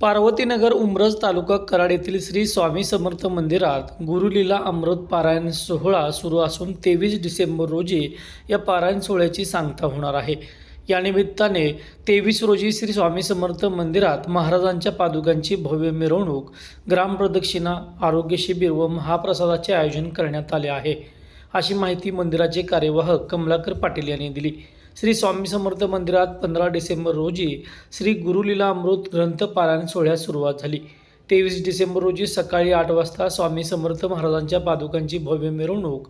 पार्वतीनगर उमरज तालुका कराड येथील श्री स्वामी समर्थ मंदिरात गुरुलीला अमृत पारायण सोहळा सुरू असून तेवीस डिसेंबर रोजी या पारायण सोहळ्याची सांगता होणार आहे. या निमित्ताने तेवीस रोजी श्री स्वामी समर्थ मंदिरात महाराजांच्या पादुकांची भव्य मिरवणूक ग्रामप्रदक्षिणा आरोग्य शिबिर व महाप्रसादाचे आयोजन करण्यात आले आहे. अशी माहिती मंदिराचे कार्यवाहक कमलाकर पाटील यांनी दिली. श्री स्वामी समर्थ मंदिरात पंधरा डिसेंबर रोजी श्री गुरुलीला अमृत ग्रंथ पारायण सोहळ्यास सुरुवात झाली. तेवीस डिसेंबर रोजी सकाळी आठ वाजता स्वामी समर्थ महाराजांच्या पादुकांची भव्य मिरवणूक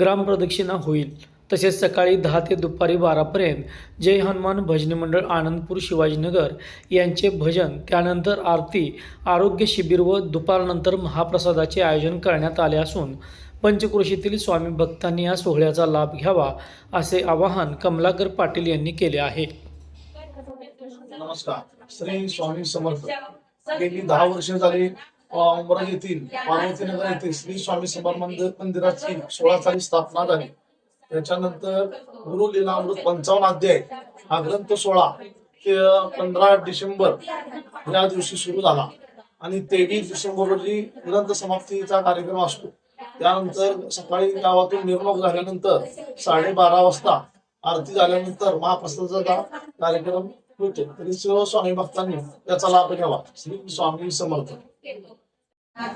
ग्रामप्रदक्षिणा होईल. तसेच सकाळी दहा ते दुपारी बारापर्यंत जय हनुमान भजनी मंडळ आनंदपूर शिवाजीनगर यांचे भजन त्यानंतर आरती आरोग्य शिबिर व दुपारनंतर महाप्रसादाचे आयोजन करण्यात आले असून पंचक्रोशीतील स्वामी भक्तांनी या सोहळ्याचा लाभ घ्यावा असे आवाहन कमलाकर पाटील यांनी केले आहे. नमस्कार. श्री स्वामी समर्थ. गेली दहा वर्ष झाली उमरा येथील पार्वतीनगर येथील श्री स्वामी समर्थ मंदिराची सोळा साली स्थापना झाली. त्याच्यानंतर गुरु लीला अमृत पंचावन्न अध्याय हा ग्रंथ सोळा ते पंधरा डिसेंबर या दिवशी सुरू झाला. आणि तेवीस डिसेंबर रोजी ग्रंथ समाप्तीचा कार्यक्रम असतो. त्यानंतर सकाळी गावातून निर्मोक झाल्यानंतर साडेबारा वाजता आरती झाल्यानंतर महाप्रसादाचा कार्यक्रम होतो. तरी सर्व स्वामी भक्तांनी त्याचा लाभ घ्यावा. श्री स्वामी समर्थ.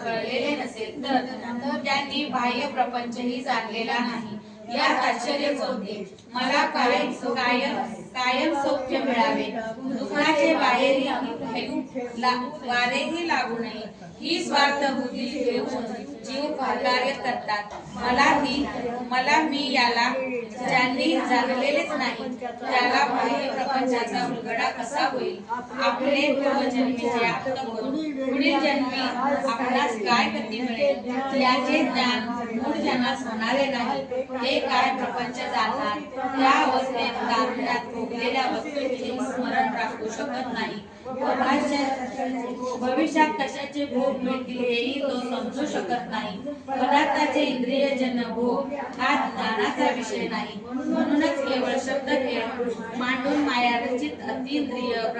कळलेले नसेल तर तर त्यांनी बाह्य प्रपंचही जाणलेला नाही. यात आश्चर्य कोणते मला कायम कायम कायम सौख्य मिळावे. दुःखाचे बाहेरही वारेही लागू नये. ही स्वार्थ बुद्धी घेऊन जीव कार्य करतात. मला ही मला मी याला ज्यांनी जाणलेलेच नाही त्याला बाह्य प्रपंचाचा उलगडा कसा होईल? आपले पूर्वजन्मीचे आत्मबोध पुढील जन्मी आपणास काय गती मिळेल? याचे ज्ञान मूळ होणारे नाही ते काय प्रपंच जातात? त्या अवस्थेत तारुण्यात भोगलेल्या वस्तूंचे स्मरण राखू शकत नाही. भविष्यात कशाचे भोग मिळतील हेही तो समजू शकत नाही. पदार्थाचे इंद्रियजन्य भोग हा ज्ञानाचा विषय नाही. म्हणूनच केवळ शब्द खेळ मांडून माया रचित अतिंद्रिय